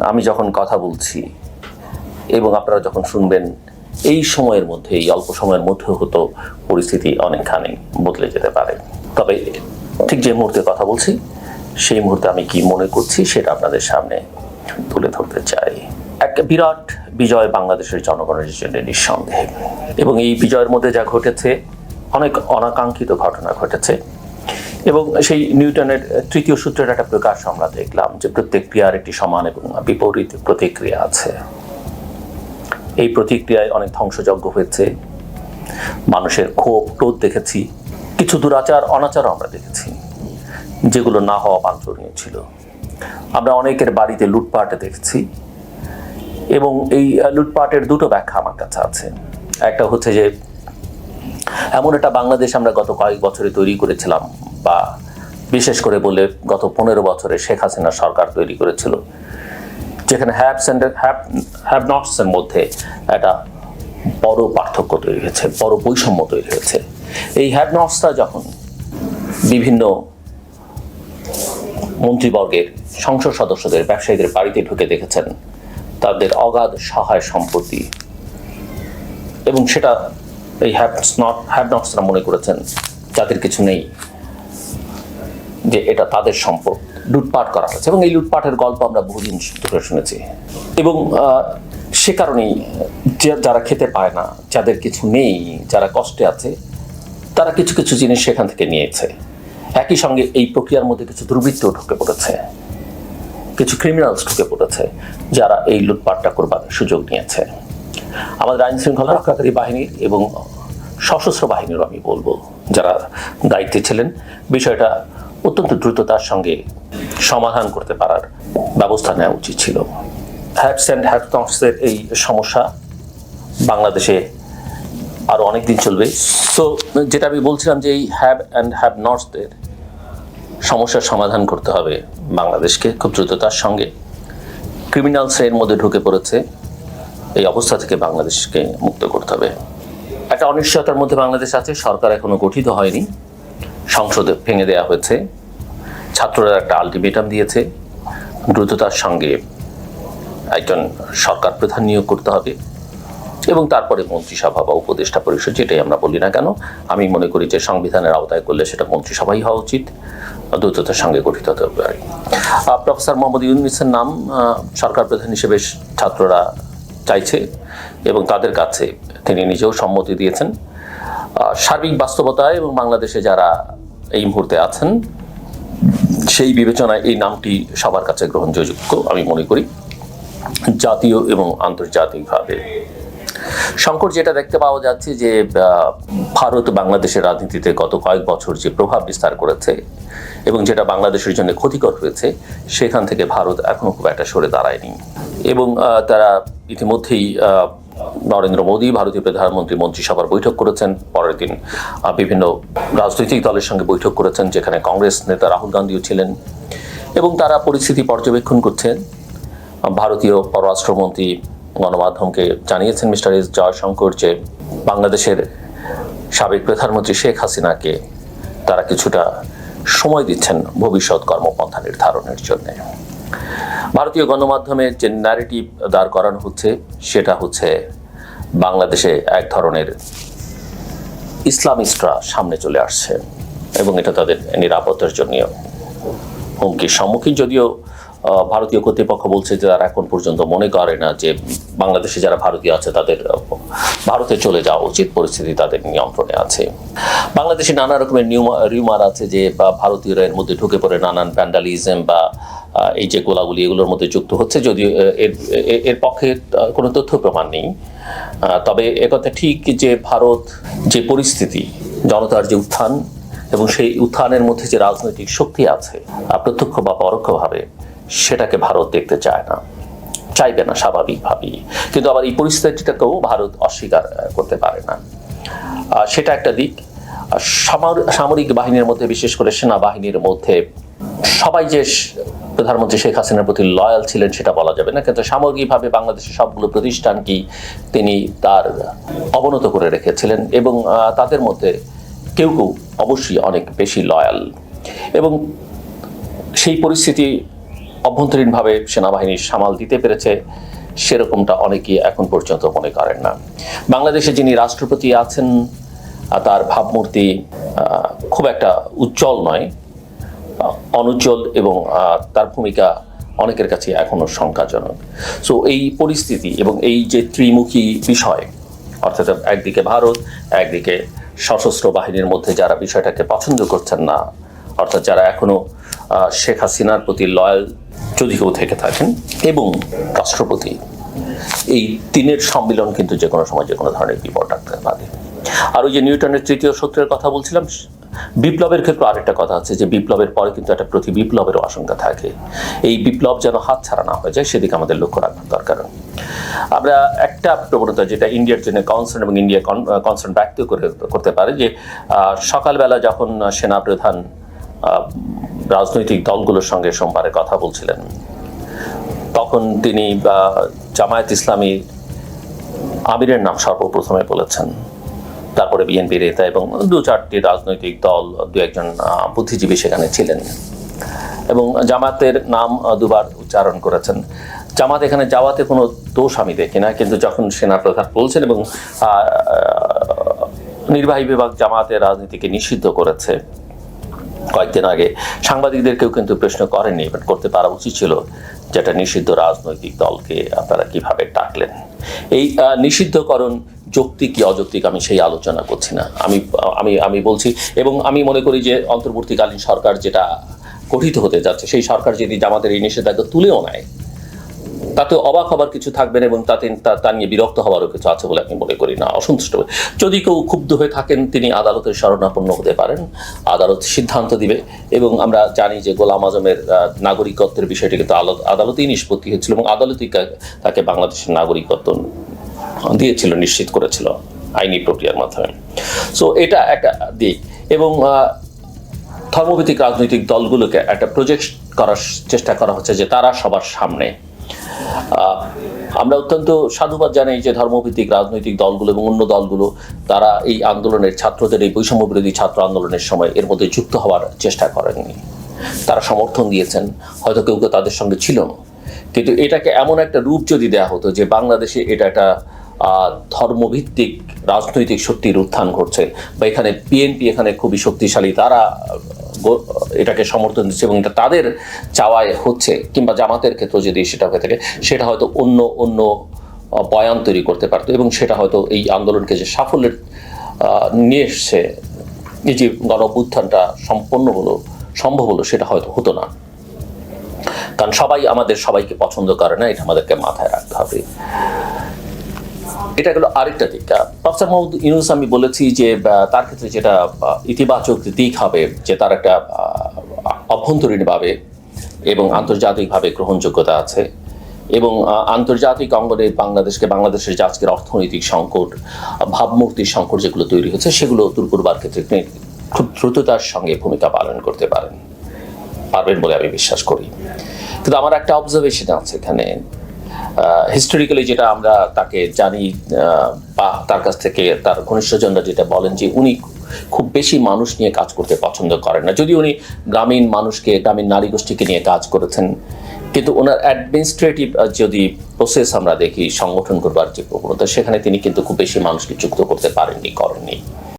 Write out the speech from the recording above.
আমি যখন কথা বলছি এবং আপনারা যখন শুনবেন, এই সময়ের মধ্যে, এই অল্প সময়ের মধ্যে হতো পরিস্থিতি অনেকখানি বদলে যেতে পারে। তবে ঠিক যে মুহূর্তে কথা বলছি, সেই মুহূর্তে আমি কি মনে করছি সেটা আপনাদের সামনে তুলে ধরতে চাই। এক বিরাট বিজয় বাংলাদেশের জনগণের জন্য নিঃসন্দেহে। এবং এই বিজয়ের মধ্যে যা ঘটেছে, অনেক অনাকাঙ্ক্ষিত ঘটনা ঘটেছে। এবং সেই নিউটনের তৃতীয় সূত্রের একটা প্রকাশ আমরা দেখলাম যে প্রত্যেক ক্রিয়ার একটি সমান এবং বিপরীত প্রতিক্রিয়া আছে। এই প্রতিক্রিয়ায় অনেক ধ্বংসযজ্ঞ হয়েছে। মানুষের ক্ষোভ, ক্রোধ দেখেছি। কিছু দুরাচার, অনাচারও আমরা দেখেছি। যেগুলো না হওয়া বাঞ্ছনীয় ছিল। আমরা অনেকের বাড়িতে লুটপাট দেখেছি এবং এই লুটপাটের দুটো ব্যাখ্যা আমার কাছে আছে। একটা হচ্ছে যে, এমন একটা বাংলাদেশ আমরা গত কয়েক বছরে তৈরি করেছিলাম। বা বিশেষ করে বলে গত পনেরো বছরে শেখ হাসিনা সরকার তৈরি করেছিল, যেখানে হ্যাভস অ্যান্ড হ্যাভ হ্যাভ নটসের মধ্যে একটা বড় পার্থক্য তৈরি হয়েছে, বড় বৈষম্য তৈরি হয়েছে। এই হ্যাভ নটসটা যখন বিভিন্ন মন্ত্রীবর্গের সংসদ সদস্যদের, ব্যবসায়ীদের বাড়িতে ঢুকে দেখেছেন, তাদের অগাধ সহায় সম্পত্তি এবং সেটা এই হ্যাভস নট হ্যাভ নটসরা মনে করেছেন, যাদের কিছু নেই। যে এটা তাদের সম্পদ, লুটপাট করা হয়েছে। এবং এই লুটপাটের গল্প আমরা বহুদিন ধরে শুনেছি। এবং সে কারণেই যারা খেতে পায় না, যাদের কিছু নেই, যারা কষ্টে আছে, তারা কিছু কিছু জিনিস সেখান থেকে নিয়েছে। একই সঙ্গে এই প্রক্রিয়ার মধ্যে কিছু দুর্বৃত্ত ঢুকে পড়েছে। কিছু ক্রিমিনালস ঢুকে পড়েছে, যারা এই লুটপাটটা করবার সুযোগ নিয়েছে। আমাদের আইন শৃঙ্খলা রক্ষাকারী বাহিনীর এবং সশস্ত্র বাহিনীর আমি বলব, যারা দায়িত্বে ছিলেন, বিষয়টা অত্যন্ত দ্রুততার সঙ্গে সমাধান করতে পারার ব্যবস্থা নেওয়া উচিত ছিল। হ্যাপস অ্যান্ড হ্যাপটক্সের এই সমস্যা বাংলাদেশে আরও অনেক দিন চলবে। সো যেটা আমি বলছিলাম যে এই হ্যাভ অ্যান্ড হ্যাভ নটসদের সমস্যার সমাধান করতে হবে বাংলাদেশকে খুব দ্রুততার সঙ্গে। ক্রিমিনাল এর মধ্যে ঢুকে পড়েছে। এই অবস্থা থেকে বাংলাদেশকে মুক্ত করতে হবে। একটা অনিশ্চয়তার মধ্যে বাংলাদেশ আছে, সরকার এখনও গঠিত হয়নি। সংসদে ভেঙে দেওয়া হয়েছে। ছাত্ররা একটা আলটিমেটাম দিয়েছে। দ্রুততার সঙ্গে একজন সরকার প্রধান নিয়োগ করতে হবে এবং তারপরে মন্ত্রিসভা বা উপদেষ্টা পরিষদ যেটাই আমরা বলি না কেন, আমি মনে করি যে সংবিধানের আওতায় করলে সেটা মন্ত্রিসভাই হওয়া উচিত। দ্রুততার সঙ্গে গঠিত হতে পারে প্রফেসর মোহাম্মদ ইউনিসের নাম সরকার প্রধান হিসেবে ছাত্ররা চাইছে এবং তাদের কাছে তিনি নিজেও সম্মতি দিয়েছেন। সার্বিক বাস্তবতায় এবং বাংলাদেশে যারা এই মুহূর্তে আছেন, সেই বিবেচনায় এই নামটি সবার কাছে গ্রহণযোগ্য, আমি মনে করি। জাতীয় এবং আন্তর্জাতিকভাবে। সংকট যেটা দেখতে পাওয়া যাচ্ছে যে ভারত বাংলাদেশের রাজনীতিতে গত কয়েক বছর যে প্রভাব বিস্তার করেছে এবং যেটা বাংলাদেশের জন্য ক্ষতিকর হয়েছে, সেখান থেকে ভারত এখনও খুব একটা সরে দাঁড়ায়নি। এবং তারা ইতিমধ্যেই নরেন্দ্র মোদী, ভারতীয় প্রধানমন্ত্রী মন্ত্রিসভার বৈঠক করেছেন। পরের দিন বিভিন্ন রাজনৈতিক দলের সঙ্গে বৈঠক করেছেন, যেখানে কংগ্রেস নেতা রাহুল গান্ধীও ছিলেন এবং তারা পরিস্থিতি পর্যবেক্ষণ করছেন। ভারতীয় পররাষ্ট্রমন্ত্রী গণমাধ্যমকে জানিয়েছেন মিস্টার এস জয়শঙ্কর যে বাংলাদেশের সাবেক প্রধানমন্ত্রী শেখ হাসিনাকে তারা কিছুটা সময় দিচ্ছেন ভবিষ্যৎ কর্মপন্থা নির্ধারণের জন্য। ভারতীয় গণমাধ্যমে যে ন্যারেটিভ দাঁড় করানো হচ্ছে, সেটা হচ্ছে বাংলাদেশে এক ধরনের ইসলামিস্টরা সামনে চলে আসছে এবং এটা তাদের নিরাপত্তার জন্য হুমকির সম্মুখীন, যদিও ভারতীয় কর্তৃপক্ষ বলছে যে তারা এখন পর্যন্ত মনে করে না যে বাংলাদেশে যারা ভারতীয় আছে তাদের ভারতে চলে যাওয়া উচিত পরিস্থিতি তাদের নিয়ন্ত্রণে আছে। বাংলাদেশে নানা রকমের রিউমার আছে যে, বা ভারতীয়রা এর মধ্যে ঢুকে পড়ে নানান ভ্যান্ডালিজম বা এই যে গোলাগুলি এগুলোর মধ্যে যুক্ত হচ্ছে যদিও এর এর পক্ষে কোনো তথ্য প্রমাণ নেই। তবে একথা ঠিক যে ভারত যে পরিস্থিতি, জনতার যে উত্থান এবং সেই উত্থানের মধ্যে যে রাজনৈতিক শক্তি আছে প্রত্যক্ষ বা পরোক্ষভাবে সেটাকে ভারত দেখতে চায় না। চাইবে না স্বাভাবিকভাবেই। কিন্তু আবার এই পরিস্থিতিটাকেও ভারত অস্বীকার করতে পারে না। সেটা একটা দিক। সামরিক বাহিনীর মধ্যে, বিশেষ করে সেনাবাহিনীর মধ্যে, সবাই যে প্রধানমন্ত্রী শেখ হাসিনার প্রতি লয়াল ছিলেন সেটা বলা যাবে না। কিন্তু সামগ্রিকভাবে বাংলাদেশের সবগুলো প্রতিষ্ঠানকেই তিনি তার অবনত করে রেখেছিলেন এবং তাদের মধ্যে কেউ কেউ অবশ্যই অনেক বেশি লয়াল এবং সেই পরিস্থিতি অভ্যন্তরীণভাবে সেনাবাহিনী সামাল দিতে পেরেছে সেরকমটা অনেকেই এখন পর্যন্ত মনে করেন না। বাংলাদেশে যিনি রাষ্ট্রপতি আছেন তার ভাবমূর্তি খুব একটা উজ্জ্বল নয় অনুজ্জ্বল এবং তার ভূমিকা অনেকের কাছে এখনও শঙ্কাজনক। সো এই পরিস্থিতি এবং এই যে ত্রিমুখী বিষয় অর্থাৎ একদিকে ভারত একদিকে সশস্ত্র বাহিনীর মধ্যে যারা বিষয়টাকে পছন্দ করছেন না অর্থাৎ যারা এখনও আহ, শেখ হাসিনার প্রতি লয়াল যদি কেউ থেকে থাকেন এবং রাষ্ট্রপতি, এই তিনের সম্মিলন কিন্তু যে কোনো সময় যে কোনো ধরনের বিপদ ডাকতে পারে। আর ওই যে নিউটনের তৃতীয় সূত্রের কথা বলছিলাম, বিপ্লবের ক্ষেত্রে আরেকটা কথা আছে যে বিপ্লবের পরে কিন্তু একটা প্রতি বিপ্লবেরও আশঙ্কা থাকে। এই বিপ্লব যেন হাত ছাড়া না হয়ে যায়, সেদিকে আমাদের লক্ষ্য রাখার দরকার। আমরা একটা প্রবণতা যেটা ইন্ডিয়ার জন্য কনসার্ন এবং ইন্ডিয়া কনসার্ন ব্যক্ত করে, করতে পারে যে সকালবেলা যখন সেনাপ্রধান রাজনৈতিক দলগুলোর সঙ্গে সোমবারে কথা বলছিলেন। তখন তিনি জামায়াত ইসলামী আমিরের নাম সর্বপ্রথমে বলেছেন। তারপরে বিএনপি নেতা এবং দু চারটি রাজনৈতিক দল, দু একজন বুদ্ধিজীবী সেখানে ছিলেন। এবং জামাতের নাম দুবার উচ্চারণ করেছেন। জামাত এখানে যাওয়াতে কোনো দোষ আমি দেখি না, কিন্তু যখন সেনাপ্রধান বলছেন এবং নির্বাহী বিভাগ জামাতের রাজনীতিকে নিষিদ্ধ করেছে কয়েকদিন আগে সাংবাদিকদেরকেও কিন্তু প্রশ্ন করেনি বাট করতে পারা উচিত ছিল যেটা নিষিদ্ধ রাজনৈতিক দলকে আপনারা কীভাবে ডাকলেন। এই নিষিদ্ধকরণ যৌক্তিক কি অযৌক্তিক আমি সেই আলোচনা করছি না। আমি আমি আমি বলছি, এবং আমি মনে করি যে অন্তর্বর্তীকালীন সরকার যেটা গঠিত হতে যাচ্ছে, সেই সরকার যদি আমাদের এই নিষেধাজ্ঞা তুলেও নেয় তাতে অবাক হবার কিছু থাকবে না এবং তাতে তা- নিয়ে বিরক্ত হওয়ারও কিছু আছে বলে আমি মনে করি না, অসন্তুষ্ট। যদি কেউ ক্ষুব্ধ হয়ে থাকেন, তিনি আদালতের শরণাপন্ন হতে পারেন আদালত সিদ্ধান্ত দিবে এবং আমরা জানি যে গোলাম আজমের নাগরিকত্বের বিষয়টি কিন্তু আদালতেই নিষ্পত্তি হয়েছিল এবং আদালতই তাকে বাংলাদেশের নাগরিকত্ব দিয়েছিল, নিশ্চিত করেছিল আইনি প্রক্রিয়ার মাধ্যমে সো এটা একটা দিক এবং ধর্মভিত্তিক রাজনৈতিক দলগুলোকে একটা প্রজেক্ট করার চেষ্টা করা হচ্ছে যে তারা সবার সামনে আমরা অত্যন্ত সাধুবাদ জানাই যে ধর্মভিত্তিক রাজনৈতিক দলগুলো এবং অন্য দলগুলো, তারা এই আন্দোলনের ছাত্রদের, এই বৈষম্য বিরোধী ছাত্র আন্দোলনের সময় এর মধ্যে যুক্ত হওয়ার চেষ্টা করেননি। তারা সমর্থন দিয়েছেন, হয়তো কেউ কেউ তাদের সঙ্গে ছিল না। কিন্তু এটাকে এমন একটা রূপ যদি দেয়া হতো যে বাংলাদেশে এটা একটা ধর্মভিত্তিক রাজনৈতিক শক্তির উত্থান ঘটছে, বা এখানে বিএনপি এখানে খুবই শক্তিশালী, তারা এটাকে সমর্থন দিচ্ছে এবং এটা তাদের চাওয়ায় হচ্ছে, কিংবা জামাতের ক্ষেত্রে যদি সেটা হয়ে থাকে, সেটা হয়তো অন্য অন্য বয়ান তৈরি করতে পারতো এবং সেটা হয়তো এই আন্দোলনকে যে সাফল্যের নিয়ে এসছে, এই যে গণ সম্পন্ন হলো, সম্ভব হলো, সেটা হয়তো হতো না। কারণ সবাই আমাদের সবাইকে পছন্দ করে না, এটা আমাদেরকে মাথায় রাখতে হবে। এটা গেল আরেকটা দিক। প্রফেসর মোহাম্মদ ইউনুস, আমি বলেছি যে তার ক্ষেত্রে যেটা ইতিবাচক দিক হবে, যে তার একটা অভ্যন্তরীণভাবে এবং আন্তর্জাতিকভাবে গ্রহণযোগ্যতা আছে এবং আন্তর্জাতিক অঙ্গনে বাংলাদেশকে, বাংলাদেশের যে আজকের অর্থনৈতিক সংকট, ভাবমূর্তির সংকট যেগুলো তৈরি হচ্ছে, সেগুলো দূর করবার ক্ষেত্রে খুব দ্রুততার সঙ্গে ভূমিকা পালন করতে পারেন। পারবেন বলে আমি বিশ্বাস করি। কিন্তু আমার একটা অবজারভেশন আছে এখানে। হিস্টোরিক্যালি যেটা আমরা তাকে জানি বা তার কাছ থেকে তার ঘনিষ্ঠজনরা যেটা বলেন যে উনি খুব বেশি মানুষ নিয়ে কাজ করতে পছন্দ করেন না। যদি উনি গ্রামীণ মানুষকে, গ্রামীণ নারী গোষ্ঠীকে নিয়ে কাজ করেছেন, কিন্তু ওনার অ্যাডমিনিস্ট্রেটিভ যদি প্রসেস আমরা দেখি সংগঠন করবার যে প্রবণতা, সেখানে তিনি কিন্তু খুব বেশি মানুষকে যুক্ত করতে পারেননি, করেননি।